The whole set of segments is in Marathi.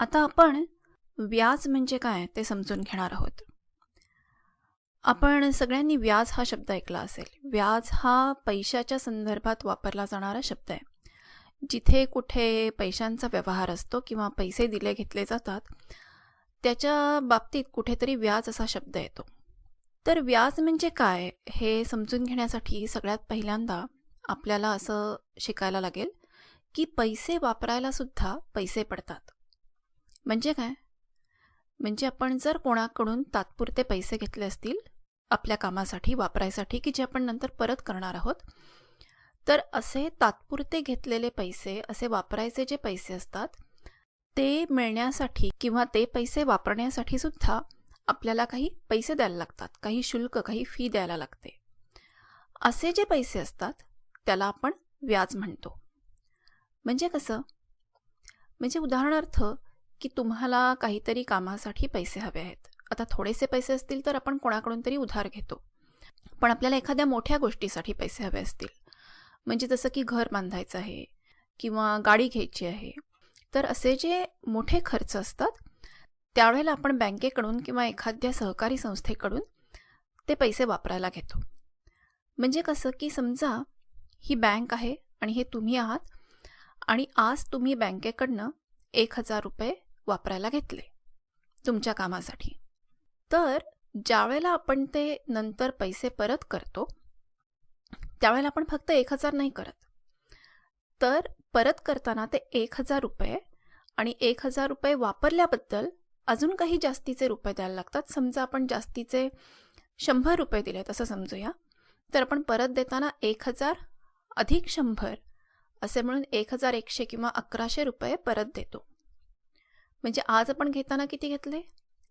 आता आपण व्याज म्हणजे काय ते समजून घेणार आहोत. आपण सगळ्यांनी व्याज हा शब्द ऐकला असेल. व्याज हा पैशाच्या संदर्भात वापरला जाणारा शब्द आहे. जिथे कुठे पैशांचा व्यवहार असतो किंवा पैसे दिले घेतले जातात त्याच्या बाबतीत कुठेतरी व्याज असा शब्द येतो. तर व्याज म्हणजे काय हे समजून घेण्यासाठी सगळ्यात पहिल्यांदा आपल्याला असं शिकायला लागेल की पैसे वापरायला सुद्धा पैसे पडतात. म्हणजे काय? म्हणजे आपण जर कोणाकडून तात्पुरते पैसे घेतले असतील आपल्या कामासाठी वापरायसाठी की जे आपण नंतर परत करणार आहोत तर असे तात्पुरते घेतलेले पैसे असे वापरायचे जे पैसे असतात ते मिळण्यासाठी किंवा ते पैसे वापरण्यासाठी सुद्धा आपल्याला काही पैसे द्यायला लागतात. काही शुल्क काही फी द्यायला लागते. असे जे पैसे असतात त्याला आपण व्याज म्हणतो. म्हणजे कसं? म्हणजे उदाहरणार्थ की तुम्हाला काहीतरी कामासाठी पैसे हवे आहेत. आता थोडेसे पैसे असतील तर आपण कोणाकडून तरी उधार घेतो. पण आपल्याला एखाद्या मोठ्या गोष्टीसाठी पैसे हवे असतील. म्हणजे जसं की घर बांधायचं आहे किंवा गाडी घ्यायची आहे. तर असे जे मोठे खर्च असतात त्यावेळेला आपण बँकेकडून किंवा एखाद्या सहकारी संस्थेकडून ते पैसे वापरायला घेतो. म्हणजे कसं की समजा ही बँक आहे आणि हे तुम्ही आहात आणि आज तुम्ही बँकेकडनं एक हजार रुपये वापरायला घेतले तुमच्या कामासाठी. तर ज्यावेळेला आपण ते नंतर पैसे परत करतो त्यावेळेला आपण फक्त एक हजार नाही करत. तर परत करताना ते एक हजार रुपये आणि एक हजार रुपये वापरल्याबद्दल अजून काही जास्तीचे रुपये द्यायला लागतात. समजा आपण जास्तीचे शंभर रुपये दिलेत असं समजूया. तर आपण परत देताना एक हजार अधिक शंभर असे म्हणून एक हजार एकशे किंवा अकराशे रुपये परत देतो. म्हणजे आज आपण घेताना किती घेतले?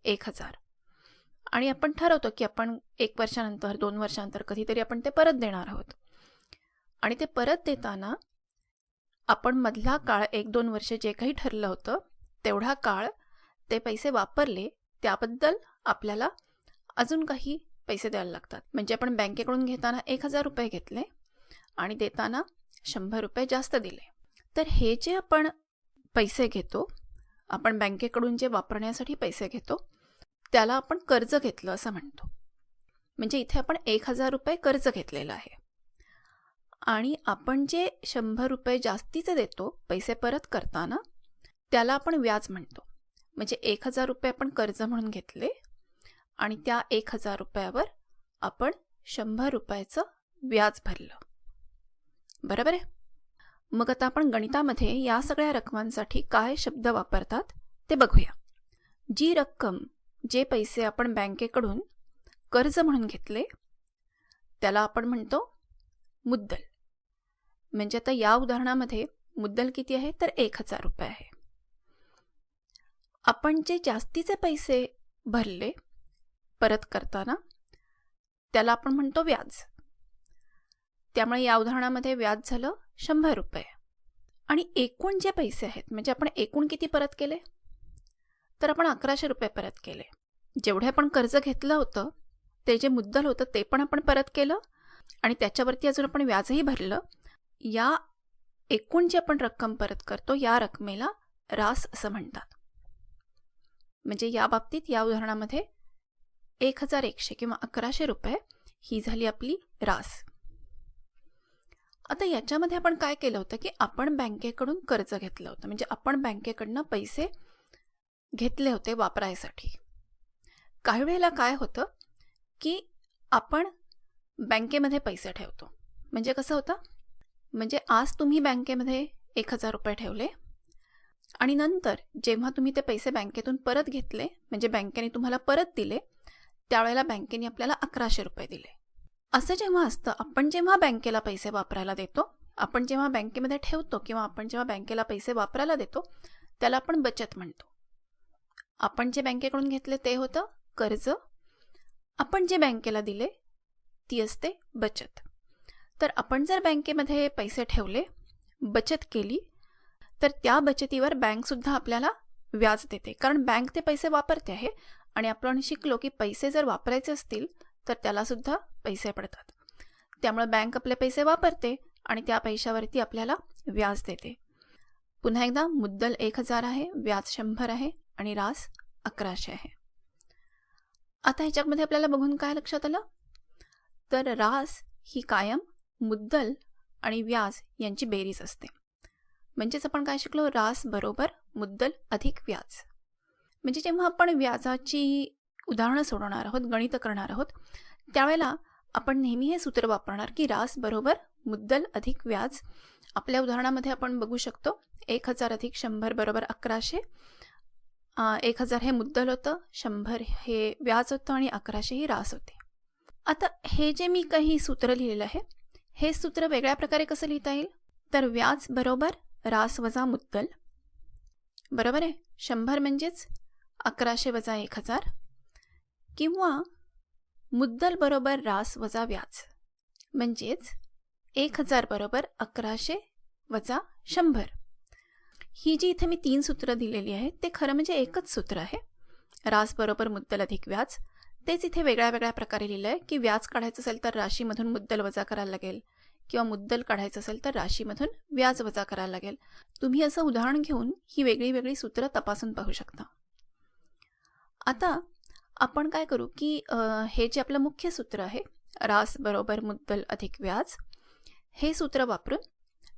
एक हजार. आणि आपण ठरवतो की आपण एक वर्षानंतर दोन वर्षानंतर कधीतरी आपण ते परत देणार आहोत. आणि ते परत देताना आपण मधला काळ एक दोन वर्ष जे काही ठरलं होतं तेवढा काळ ते पैसे वापरले त्याबद्दल आपल्याला अजून काही पैसे द्यायला लागतात. म्हणजे आपण बँकेकडून घेताना एक हजार रुपये घेतले आणि देताना शंभर रुपये जास्त दिले. तर हे जे आपण पैसे घेतो आपण बँकेकडून जे वापरण्यासाठी पैसे घेतो त्याला आपण कर्ज घेतलं असं म्हणतो. म्हणजे इथे आपण एक हजार रुपये कर्ज घेतलेलं आहे. आणि आपण जे शंभर रुपये जास्तीचे देतो पैसे परत करताना त्याला आपण व्याज म्हणतो. म्हणजे एक हजार रुपये आपण कर्ज म्हणून घेतले आणि त्या एक हजार रुपयावर आपण शंभर रुपयाचं व्याज भरलं. बरोबर आहे? मग आता आपण गणितामध्ये या सगळ्या रकमांसाठी काय शब्द वापरतात ते बघूया. जी रक्कम जे पैसे आपण बँकेकडून कर्ज म्हणून घेतले त्याला आपण म्हणतो मुद्दल. म्हणजे आता या उदाहरणामध्ये मुद्दल किती आहे? तर एक हजार रुपये आहे. आपण जे जास्तीचे पैसे भरले परत करताना त्याला आपण म्हणतो व्याज. त्यामुळे या उदाहरणामध्ये व्याज झालं शंभर रुपये. आणि एकूण जे पैसे आहेत म्हणजे आपण एकूण किती परत केले? तर आपण अकराशे रुपये परत केले. जेवढे आपण कर्ज घेतलं होतं ते जे मुद्दल होतं ते पण आपण परत केलं. आणि त्याच्यावरती अजून आपण व्याजही भरलं. या एकूण जी आपण रक्कम परत करतो या रकमेला रास असं म्हणतात. म्हणजे या बाबतीत या उदाहरणामध्ये एक हजार एकशे किंवा अकराशे रुपये ही झाली आपली रास. आता याच्यामध्ये आपण काय केलं होतं की आपण बँकेकडून कर्ज घेतलं होतं. म्हणजे आपण बँकेकडनं पैसे घेतले होते वापरायसाठी. काही वेळेला काय होतं की आपण बँकेमध्ये पैसे ठेवतो. म्हणजे कसं होतं? म्हणजे आज तुम्ही बँकेमध्ये एक हजार रुपये ठेवले आणि नंतर जेव्हा तुम्ही ते पैसे बँकेतून परत घेतले म्हणजे बँकेने तुम्हाला परत दिले त्यावेळेला बँकेने आपल्याला अकराशे रुपये दिले. असं जेव्हा असतं आपण जेव्हा बँकेला पैसे वापरायला देतो आपण जेव्हा बँकेमध्ये ठेवतो किंवा आपण जेव्हा बँकेला पैसे वापरायला देतो त्याला आपण बचत म्हणतो. आपण जे बँकेकडून घेतले ते होतं कर्ज. आपण जे बँकेला दिले ती असते बचत. तर आपण जर बँकेमध्ये पैसे ठेवले बचत केली तर त्या बचतीवर बँकसुद्धा आपल्याला व्याज देते. कारण बँक ते पैसे वापरते आहे आणि आपण शिकलो की पैसे जर वापरायचे असतील तर त्यालासुद्धा पैसे पडतात. त्यामुळे बँक आपले पैसे वापरते आणि त्या पैशावरती आपल्याला व्याज देते. पुन्हा एकदा मुद्दल एक हजार आहे व्याज शंभर आहे आणि रास अकराशे आहे. आता ह्याच्यामध्ये आपल्याला बघून काय लक्षात आलं? तर रास ही कायम मुद्दल आणि व्याज यांची बेरीज असते. म्हणजेच आपण काय शिकलो? रास बरोबर मुद्दल अधिक व्याज. म्हणजे जेव्हा आपण व्याजाची उदाहरणं सोडवणार आहोत गणित करणार आहोत. त्यावेळेला आपण नेहमी हे सूत्र वापरणार की रास बरोबर मुद्दल अधिक व्याज. आपल्या उदाहरणामध्ये आपण बघू शकतो एक हजार अधिक शंभर बरोबर अकराशे. एक हजार हे मुद्दल होतं शंभर हे व्याज होतं आणि अकराशे ही रास होते. आता हे जे मी काही सूत्र लिहिलेलं आहे हे सूत्र वेगळ्या प्रकारे कसं लिहिता येईल? तर व्याज बरोबर रास वजा मुद्दल. बरोबर आहे? शंभर म्हणजेच अकराशे वजा एक हजार. किंवा मुद्दल बरोबर रास वजा व्याज. म्हणजेच एक हजार बरोबर अकराशे वजा शंभर. ही जी इथे मी तीन सूत्र दिलेली आहेत ते खरं म्हणजे एकच सूत्र आहे. रास बरोबर मुद्दल अधिक व्याज. तेच इथे वेगळ्या वेगळ्या प्रकारे लिहिलं आहे की व्याज काढायचं असेल तर राशीमधून मुद्दल वजा करायला लागेल किंवा मुद्दल काढायचं असेल तर राशीमधून व्याज वजा करायला लागेल. तुम्ही असं उदाहरण घेऊन ही वेगळी वेगळी सूत्रं तपासून पाहू शकता. आता आपण काय करू की हे जे आपलं मुख्य सूत्र आहे रास बरोबर मुद्दल अधिक व्याज हे सूत्र वापरून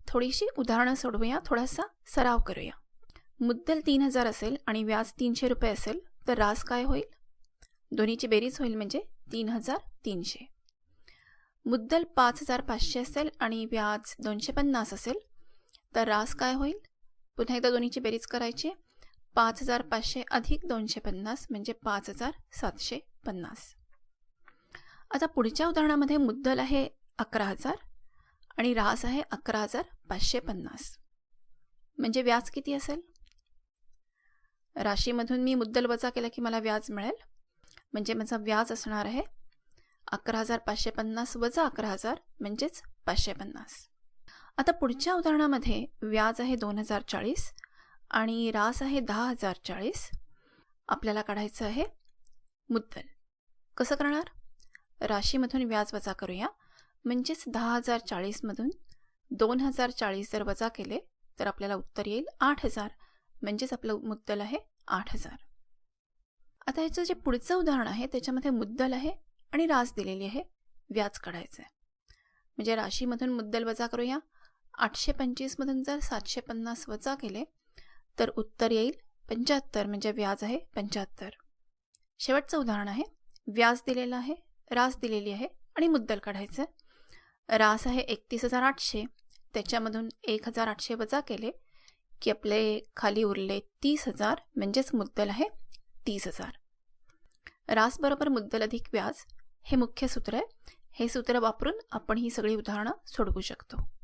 थोडीशी उदाहरणं सोडवूया थोडासा सराव करूया. मुद्दल तीन हजार असेल आणि व्याज तीनशे रुपये असेल तर रास काय होईल? दोन्हीची बेरीज होईल म्हणजे तीन हजार तीनशे. मुद्दल पाच हजार पाचशे असेल आणि व्याज दोनशे पन्नास असेल तर रास काय होईल? पुन्हा एकदा दोन्हीची बेरीज करायची पाच हजार पाचशे अधिक दोनशे पन्नास म्हणजे पाच हजार सातशे पन्नास. आता पुढच्या उदाहरणामध्ये मुद्दल आहे अकरा हजार आणि रास आहे अकरा हजार पाचशे पन्नास. म्हणजे व्याज किती असेल? राशीमधून मी मुद्दल वजा केला की मला व्याज मिळेल. म्हणजे माझा व्याज असणार आहे अकरा हजार पाचशे पन्नास वजा अकरा हजार म्हणजेच पाचशे पन्नास. आता पुढच्या उदाहरणामध्ये व्याज आहे दोन हजार चाळीस आणि रास आहे दहा हजार चाळीस. आपल्याला काढायचं आहे मुद्दल. कसं करणार? राशीमधून व्याज वजा करूया. म्हणजेच दहा हजार चाळीसमधून दोन हजार चाळीस जर वजा केले तर आपल्याला उत्तर येईल आठ हजार. म्हणजेच आपलं मुद्दल आहे आठ हजार. आता ह्याचं जे पुढचं उदाहरण आहे त्याच्यामध्ये मुद्दल आहे आणि रास दिलेली आहे. व्याज काढायचं आहे म्हणजे राशीमधून मुद्दल वजा करूया. आठशे पंचवीसमधून जर सातशे पन्नास वजा केले तर उत्तर येईल. पंच्याहत्तर म्हणजे व्याज आहे पंच्याहत्तर. शेवटचं उदाहरण आहे. व्याज दिलेलं आहे रास दिलेली आहे आणि मुद्दल काढायचं. रास आहे एकतीस हजार आठशे. त्याच्यामधून एक हजार आठशे वजा केले की आपले खाली उरले तीस हजार म्हणजेच मुद्दल आहे तीस हजार. रास बरोबर मुद्दल अधिक व्याज हे मुख्य सूत्र आहे. हे सूत्र वापरून आपण ही सगळी उदाहरणं सोडवू शकतो.